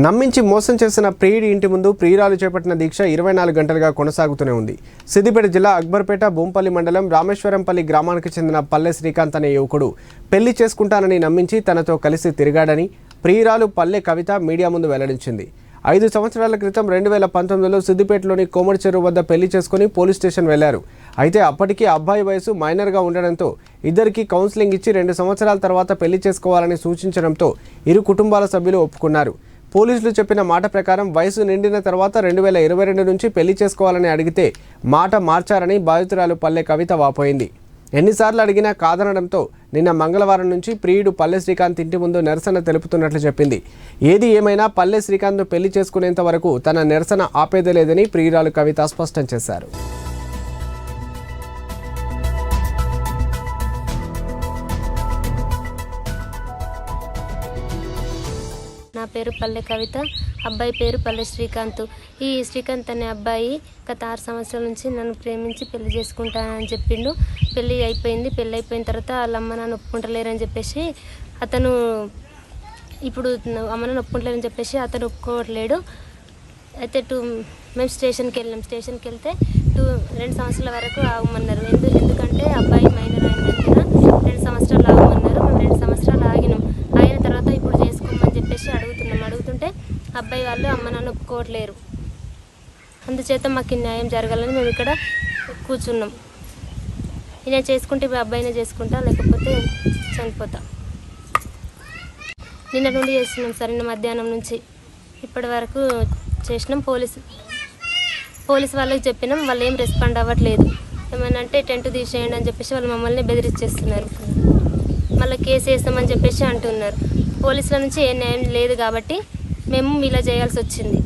నమ్మించి మోసం చేసిన ప్రియుడి ఇంటి ముందు ప్రియురాలు చేపట్టిన దీక్ష ఇరవై నాలుగు గంటలుగా కొనసాగుతూనే ఉంది. సిద్దిపేట జిల్లా అక్బర్పేట భూంపల్లి మండలం రామేశ్వరంపల్లి గ్రామానికి చెందిన పల్లె శ్రీకాంత్ అనే యువకుడు పెళ్ళి చేసుకుంటానని నమ్మించి తనతో కలిసి తిరిగాడని ప్రియురాలు పల్లె కవిత మీడియా ముందు వెల్లడించింది. ఐదు సంవత్సరాల క్రితం రెండు వేల పంతొమ్మిదిలో సిద్దిపేటలోని కోమడి చెరువు వద్ద పెళ్ళి చేసుకుని పోలీస్ స్టేషన్ వెళ్ళారు. అయితే అప్పటికి అబ్బాయి వయసు మైనర్గా ఉండడంతో ఇద్దరికి కౌన్సిలింగ్ ఇచ్చి రెండు సంవత్సరాల తర్వాత పెళ్ళి చేసుకోవాలని సూచించడంతో ఇరు కుటుంబాల సభ్యులు ఒప్పుకున్నారు. పోలీసులు చెప్పిన మాట ప్రకారం వయసు నిండిన తర్వాత రెండు వేల ఇరవై రెండు నుంచి పెళ్ళి చేసుకోవాలని అడిగితే మాట మార్చారని బాధితురాలు పల్లె కవిత వాపోయింది. ఎన్నిసార్లు అడిగినా కాదనడంతో నిన్న మంగళవారం నుంచి ప్రియుడు పల్లె శ్రీకాంత్ ఇంటి ముందు నిరసన తెలుపుతున్నట్లు చెప్పింది. ఏది ఏమైనా పల్లె శ్రీకాంత్ను పెళ్ళి చేసుకునేంత వరకు తన నిరసన ఆపేదే లేదని ప్రియురాలు కవిత స్పష్టం చేశారు. నా పేరు పల్లె కవిత అబ్బాయి పేరు పల్లె శ్రీకాంత్. ఈ శ్రీకాంత్ అనే అబ్బాయి గత ఆరు సంవత్సరాల నుంచి నన్ను ప్రేమించి పెళ్ళి చేసుకుంటానని చెప్పిండు. పెళ్ళి అయిపోయింది. పెళ్ళి అయిపోయిన తర్వాత వాళ్ళ అమ్మ నాన్న ఒప్పుకుంటలేరని చెప్పేసి అతను ఇప్పుడు అమ్మ నాన్న ఒప్పుకుంటలేరని చెప్పేసి అతను ఒప్పుకోవట్లేడు. అయితే టూ మేము స్టేషన్కి వెళ్ళాం. స్టేషన్కి వెళ్తే టూ రెండు సంవత్సరాల వరకు ఆగమన్నారు. ఎందుకంటే అబ్బాయి మైనర్ అయినందున రెండు సంవత్సరాలు ఆగమన్నారు మేము రెండు సంవత్సరాలు ఆగినాం ఆగిన తర్వాత ఇప్పుడు చేసుకోమని చెప్పేసి అడుగుతున్నాం అడుగుతుంటే అబ్బాయి వాళ్ళు అమ్మ నాన్న ఒప్పుకోవట్లేరు. అందుచేత మాకు న్యాయం జరగాలని మేము ఇక్కడ కూర్చున్నాం. నేను చేసుకుంటే ఇప్పుడు అబ్బాయినే చేసుకుంటా లేకపోతే చనిపోతా. నిన్న నుండి చేస్తున్నాం సార్ నిన్న మధ్యాహ్నం నుంచి. ఇప్పటి వరకు చేసినాం పోలీసు. పోలీస్ వాళ్ళకి చెప్పినాం వాళ్ళు ఏం రెస్పాండ్ అవ్వట్లేదు. ఏమనంటే టెంట్ తీసేయండి అని చెప్పేసి వాళ్ళు మమ్మల్ని బెదిరించేస్తున్నారు మళ్ళీ కేసు వేస్తామని చెప్పేసి అంటున్నారు. పోలీసుల నుంచి ఏ న్యాయం లేదు కాబట్టి మేము ఇలా చేయాల్సి వచ్చింది.